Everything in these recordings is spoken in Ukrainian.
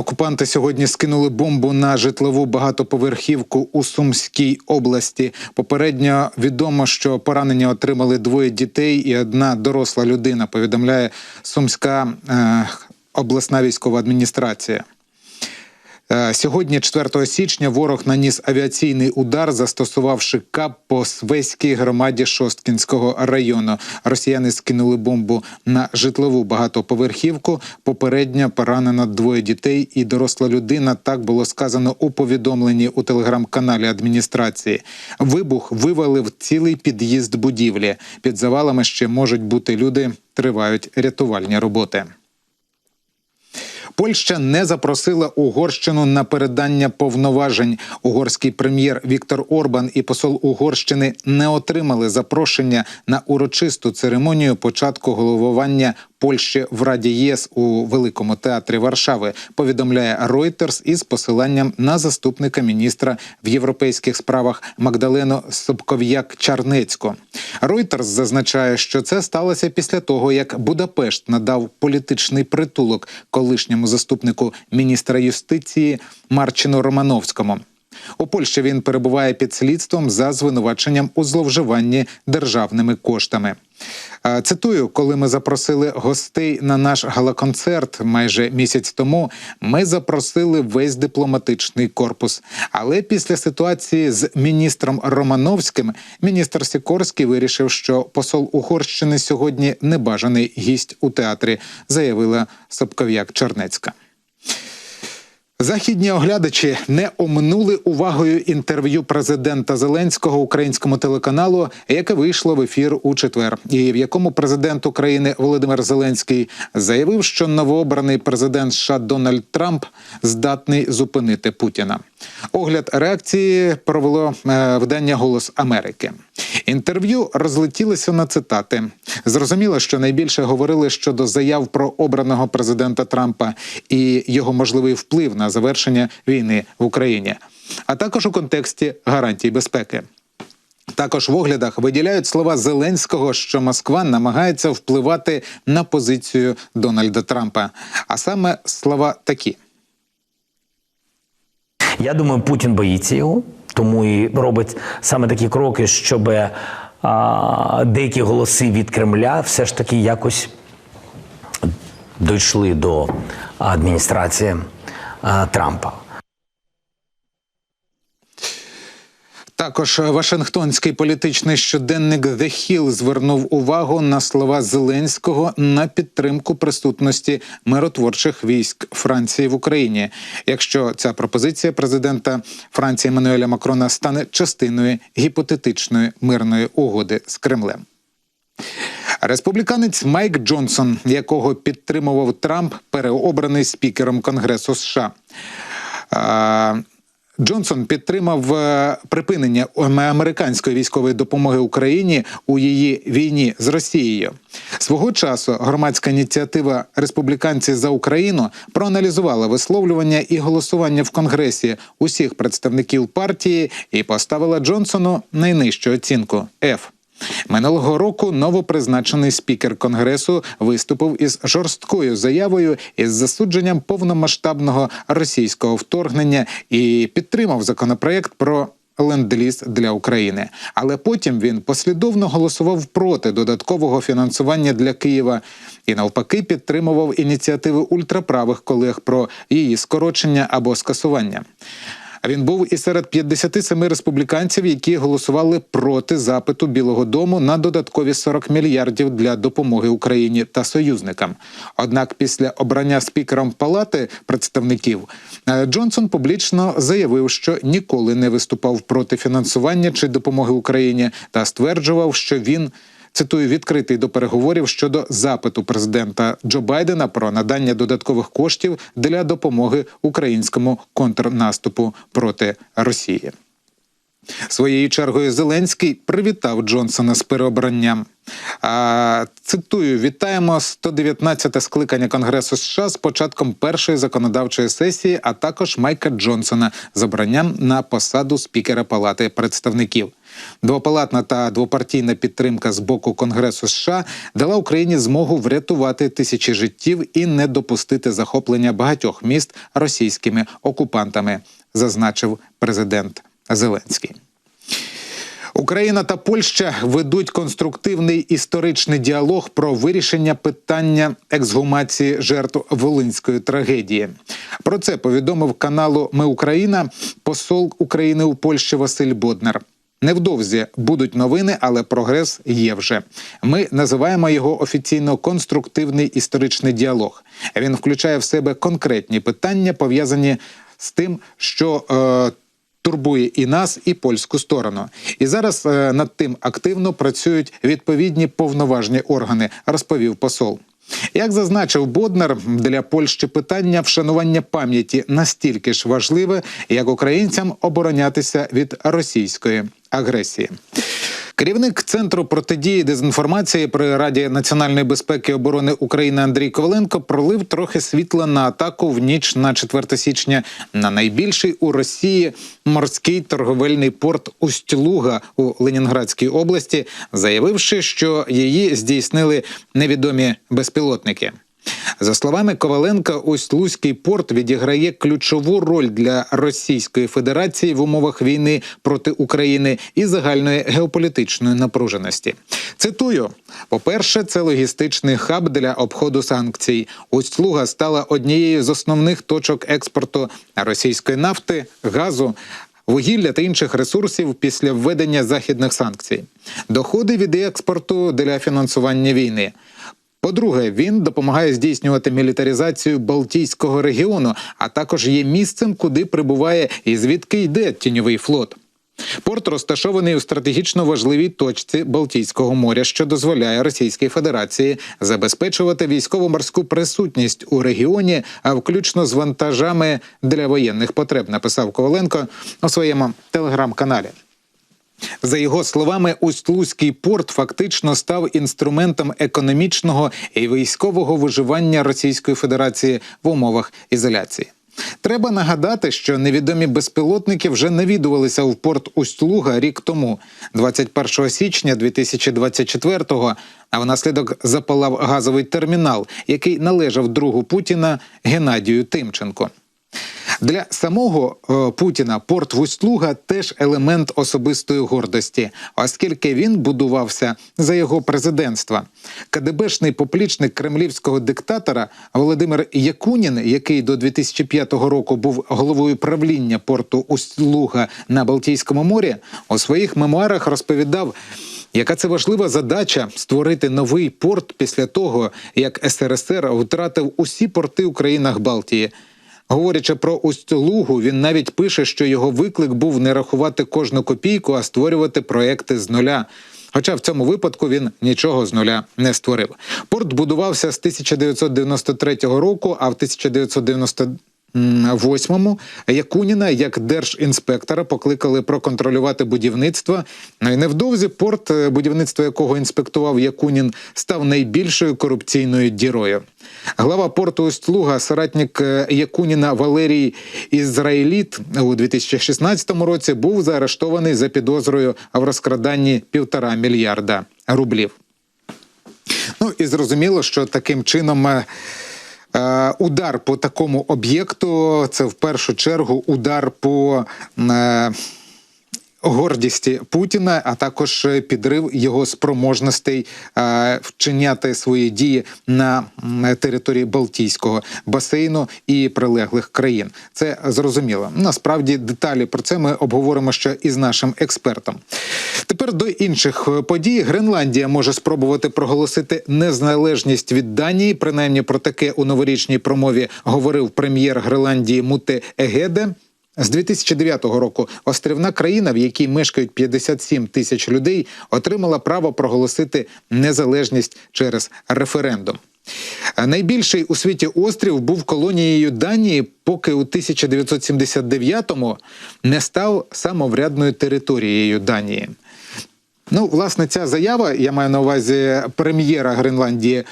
окупанти сьогодні скинули бомбу на житлову багатоповерхівку у Сумській області. Попередньо відомо, що поранення отримали двоє дітей і одна доросла людина. Повідомляє Сумська е, обласна військова адміністрація. Е, Сьогодні, 4 січня, ворог наніс авіаційний удар, застосувавши КАП по Свеській громаді Шосткінського району. Росіяни скинули бомбу на житлову багатоповерхівку. Попередньо поранено двоє дітей і доросла людина. Так було сказано у повідомленні у телеграм-каналі адміністрації. Вибух вивалив цілий під'їзд будівлі. Під завалами ще можуть бути люди. Тривають рятувальні роботи. Польща не запросила Угорщину на передання повноважень. Угорський прем'єр Віктор Орбан і посол Угорщини не отримали запрошення на урочисту церемонію початку головування Польщі в Раді ЄС у Великому театрі Варшави. Повідомляє Reuters із посиланням на заступника міністра в європейських справах Магдалену Собков'як Чарнецько. Reuters зазначає, що це сталося після того, як Будапешт надав політичний притулок колишньому заступнику міністра юстиції Марчину Романовському. У Польщі він перебуває під слідством за звинуваченням у зловживанні державними коштами. Цитую, коли ми запросили гостей на наш галаконцерт майже місяць тому, ми запросили весь дипломатичний корпус. Але після ситуації з міністром Романовським міністр Сікорський вирішив, що посол Угорщини сьогодні небажаний гість у театрі, заявила Собков'як Чернецька. Західні оглядачі не оминули увагою інтерв'ю президента Зеленського українському телеканалу, яке вийшло в ефір у четвер, і в якому президент України Володимир Зеленський заявив, що новообраний президент США Дональд Трамп здатний зупинити Путіна. Огляд реакції провело е, видання Голос Америки. Інтерв'ю розлетілося на цитати. Зрозуміло, що найбільше говорили щодо заяв про обраного президента Трампа і його можливий вплив на завершення війни в Україні, а також у контексті гарантій безпеки. Також в оглядах виділяють слова Зеленського, що Москва намагається впливати на позицію Дональда Трампа. А саме слова такі. Я думаю, Путін боїться його, тому і робить саме такі кроки, щоб а, деякі голоси від Кремля все ж таки якось дійшли до адміністрації а, Трампа. Також Вашингтонський політичний щоденник The Hill звернув увагу на слова Зеленського на підтримку присутності миротворчих військ Франції в Україні, якщо ця пропозиція президента Франції Еммануеля Макрона стане частиною гіпотетичної мирної угоди з Кремлем. Республіканець Майк Джонсон, якого підтримував Трамп, переобраний спікером Конгресу США. Джонсон підтримав е, припинення американської військової допомоги Україні у її війні з Росією. Свого часу громадська ініціатива Республіканці за Україну проаналізувала висловлювання і голосування в Конгресі усіх представників партії і поставила Джонсону найнижчу оцінку F. Минулого року новопризначений спікер конгресу виступив із жорсткою заявою із засудженням повномасштабного російського вторгнення і підтримав законопроект про. Ленд-ліз для України, але потім він послідовно голосував проти додаткового фінансування для Києва і навпаки підтримував ініціативи ультраправих колег про її скорочення або скасування. А він був і серед 57 республіканців, які голосували проти запиту Білого Дому на додаткові 40 мільярдів для допомоги Україні та союзникам. Однак, після обрання спікером палати представників е, Джонсон публічно заявив, що ніколи не виступав проти фінансування чи допомоги Україні, та стверджував, що він. Цитую відкритий до переговорів щодо запиту президента Джо Байдена про надання додаткових коштів для допомоги українському контрнаступу проти Росії. Своєю чергою Зеленський привітав Джонсона з переобранням. А, цитую: вітаємо 119-те скликання Конгресу США з початком першої законодавчої сесії, а також Майка Джонсона з обранням на посаду спікера Палати представників. Двопалатна та двопартійна підтримка з боку Конгресу США дала Україні змогу врятувати тисячі життів і не допустити захоплення багатьох міст російськими окупантами, зазначив президент Зеленський. Україна та Польща ведуть конструктивний історичний діалог про вирішення питання ексгумації жертв волинської трагедії. Про це повідомив каналу Ми Україна посол України у Польщі Василь Боднар. Невдовзі будуть новини, але прогрес є вже. Ми називаємо його офіційно конструктивний історичний діалог. Він включає в себе конкретні питання, пов'язані з тим, що е, турбує і нас, і польську сторону. І зараз е, над тим активно працюють відповідні повноважні органи, розповів посол. Як зазначив Боднар, для Польщі питання вшанування пам'яті настільки ж важливе, як українцям оборонятися від російської агресії. Керівник центру протидії дезінформації при Раді національної безпеки і оборони України Андрій Коваленко пролив трохи світла на атаку в ніч на 4 січня на найбільший у Росії морський торговельний порт Усть-Луга у Ленінградській області, заявивши, що її здійснили невідомі безпілотники. За словами Коваленка, Усть-Лузький порт відіграє ключову роль для Російської Федерації в умовах війни проти України і загальної геополітичної напруженості. Цитую: по-перше, це логістичний хаб для обходу санкцій. Усть-Луга стала однією з основних точок експорту російської нафти, газу. Вугілля та інших ресурсів після введення західних санкцій, доходи від експорту для фінансування війни. По-друге, він допомагає здійснювати мілітаризацію Балтійського регіону, а також є місцем, куди прибуває і звідки йде тіньовий флот. Порт розташований у стратегічно важливій точці Балтійського моря, що дозволяє Російській Федерації забезпечувати військово-морську присутність у регіоні, а включно з вантажами для воєнних потреб, написав Коваленко у своєму телеграм-каналі. За його словами, Усть-Лузький порт фактично став інструментом економічного і військового виживання Російської Федерації в умовах ізоляції. Треба нагадати, що невідомі безпілотники вже навідувалися в порт Усть-Луга рік тому, 21 січня 2024-го, а внаслідок запалав газовий термінал, який належав другу Путіна Геннадію Тимченко. Для самого е, Путіна порт Вусть-Луга теж елемент особистої гордості, оскільки він будувався за його президентства. КДБшний поплічник кремлівського диктатора Володимир Якунін, який до 2005 року був головою правління порту Усть-Луга на Балтійському морі, у своїх мемуарах розповідав. Яка це важлива задача створити новий порт після того, як СРСР втратив усі порти у країнах Балтії? Говорячи про Усть-Лугу, він навіть пише, що його виклик був не рахувати кожну копійку, а створювати проекти з нуля. Хоча в цьому випадку він нічого з нуля не створив. Порт будувався з 1993 року, а в 1998-му Якуніна як держінспектора покликали проконтролювати будівництво. І невдовзі порт, е, будівництво якого інспектував Якунін, став найбільшою корупційною дірою. Глава порту Усть-Луга, соратник е, Якуніна Валерій Ізраїліт у 2016 році був заарештований за підозрою в розкраданні півтора мільярда рублів. Ну і зрозуміло, що таким чином. Е, е, Удар по такому об'єкту це в першу чергу удар по е, гордісті Путіна, а також підрив його спроможностей е, вчиняти свої дії на території Балтійського басейну і прилеглих країн. Це зрозуміло. Насправді деталі про це ми обговоримо ще із нашим експертом. Тепер до інших е, подій. Гренландія може спробувати проголосити незалежність від Данії. Принаймні про таке у новорічній промові говорив прем'єр Гренландії Муте Егеде. З 2009 року острівна країна, в якій мешкають 57 тисяч людей, отримала право проголосити незалежність через референдум. Е, Найбільший у світі острів був колонією Данії, поки у 1979-му не став самоврядною територією Данії. Ну, власне, ця заява, я маю на увазі прем'єра Гренландії.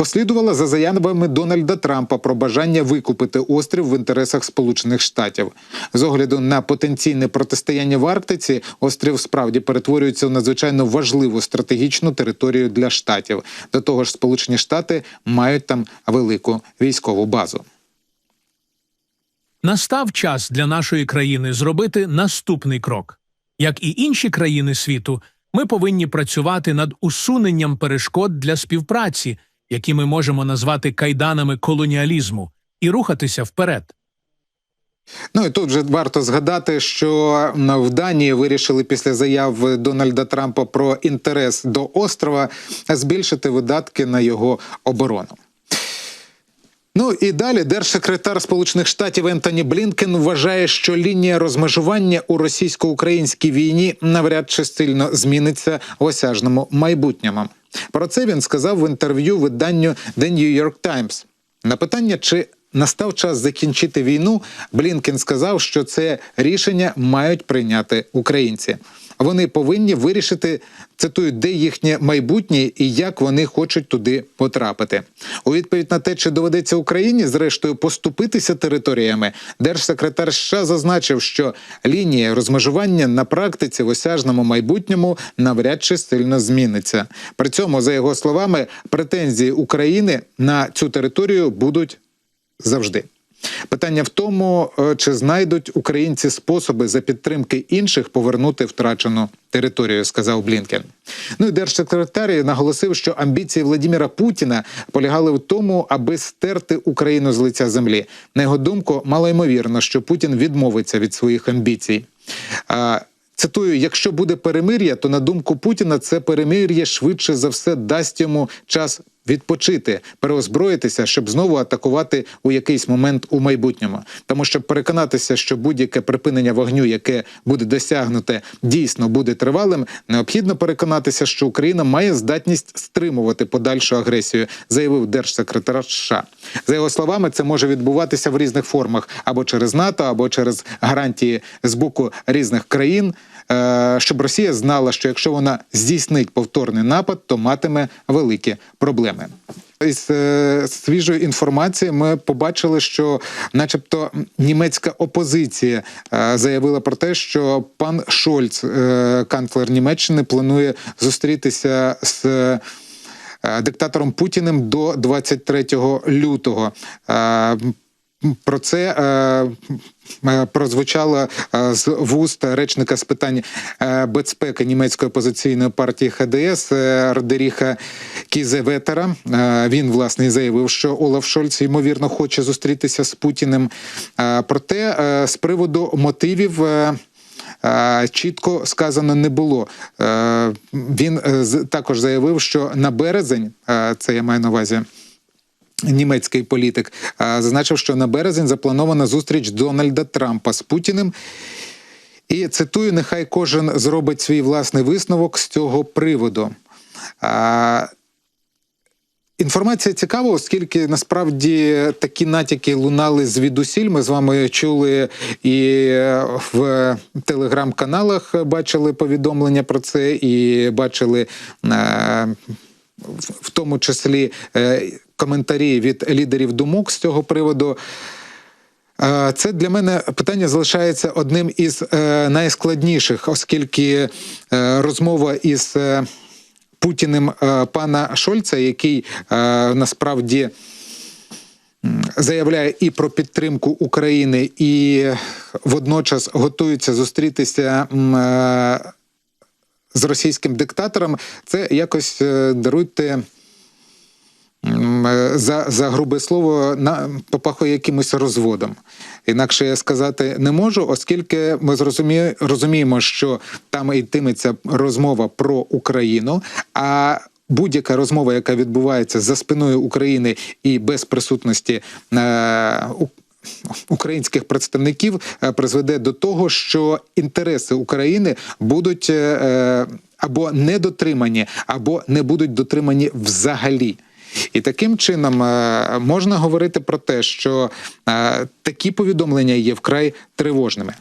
Послідувала за заявами Дональда Трампа про бажання викупити острів в інтересах Сполучених Штатів. З огляду на потенційне протистояння в Арктиці, острів справді перетворюється в надзвичайно важливу стратегічну територію для штатів. До того ж, Сполучені Штати мають там велику військову базу. Настав час для нашої країни зробити наступний крок. Як і інші країни світу, ми повинні працювати над усуненням перешкод для співпраці, які ми можемо назвати кайданами колоніалізму, і рухатися вперед. Ну і тут вже варто згадати, що в Данії вирішили після заяв Дональда Трампа про інтерес до острова збільшити видатки на його оборону. Ну і далі держсекретар Сполучених Штатів Ентоні Блінкен вважає, що лінія розмежування у російсько-українській війні навряд чи сильно зміниться в осяжному майбутньому. Про це він сказав в інтерв'ю виданню The New York Times. На питання, чи настав час закінчити війну, Блінкен сказав, що це рішення мають прийняти українці. Вони повинні вирішити цитую, де їхнє майбутнє і як вони хочуть туди потрапити. У відповідь на те, чи доведеться Україні зрештою поступитися територіями, держсекретар США зазначив, що лінія розмежування на практиці в осяжному майбутньому навряд чи сильно зміниться. При цьому, за його словами, претензії України на цю територію будуть завжди. Питання в тому, е, чи знайдуть українці способи за підтримки інших повернути втрачену територію, сказав Блінкен. Ну і держсекретар наголосив, що амбіції Владимира Путіна полягали в тому, аби стерти Україну з лиця землі. На його думку, малоймовірно, що Путін відмовиться від своїх амбіцій. Цитую: якщо буде перемир'я, то на думку Путіна це перемир'я швидше за все дасть йому час відпочити, переозброїтися, щоб знову атакувати у якийсь момент у майбутньому. Тому щоб переконатися, що будь-яке припинення вогню, яке буде досягнуте, дійсно буде тривалим, необхідно переконатися, що Україна має здатність стримувати подальшу агресію, заявив держсекретар США. За його словами, це може відбуватися в різних формах або через НАТО, або через гарантії з боку різних країн. Е, Щоб Росія знала, що якщо вона здійснить повторний напад, то матиме великі проблеми. Із е, свіжої інформації ми побачили, що, начебто, німецька опозиція е, заявила про те, що пан Шольц, канцлер Німеччини, планує зустрітися з. Диктатором Путіним до 23 лютого. Про це е, е, прозвучало е, з вуст речника з питань е, безпеки німецької опозиційної партії ХДС Родеріха Кізеветера. Він власне заявив, що Олаф Шольц ймовірно хоче зустрітися з Путіним. Проте з приводу мотивів. Чітко сказано не було. Він також заявив, що на березень, це я маю на увазі, німецький політик, зазначив, що на березень запланована зустріч Дональда Трампа з Путіним. І цитую: нехай кожен зробить свій власний висновок з цього приводу. Інформація цікава, оскільки насправді такі натяки лунали звідусіль. Ми з вами чули і в телеграм-каналах бачили повідомлення про це, і бачили. В- тому числі е, коментарі від лідерів думок з цього приводу. Е, Це для мене питання залишається одним із е, найскладніших, оскільки розмова із Путіним пана Шольца, який насправді заявляє і про підтримку України, і водночас готується зустрітися з російським диктатором, це якось е, даруйте. е, За, за грубе слово на попахує якимось розводом. Інакше я сказати не можу, оскільки ми зрозумі, розуміємо, що там йтиметься розмова про Україну. А будь-яка розмова, яка відбувається за спиною України і без присутності е, українських представників, е, призведе до того, що інтереси України будуть або або недотримані, або не будуть дотримані взагалі. І таким чином е, можна говорити про те, що е, такі повідомлення є вкрай тривожними.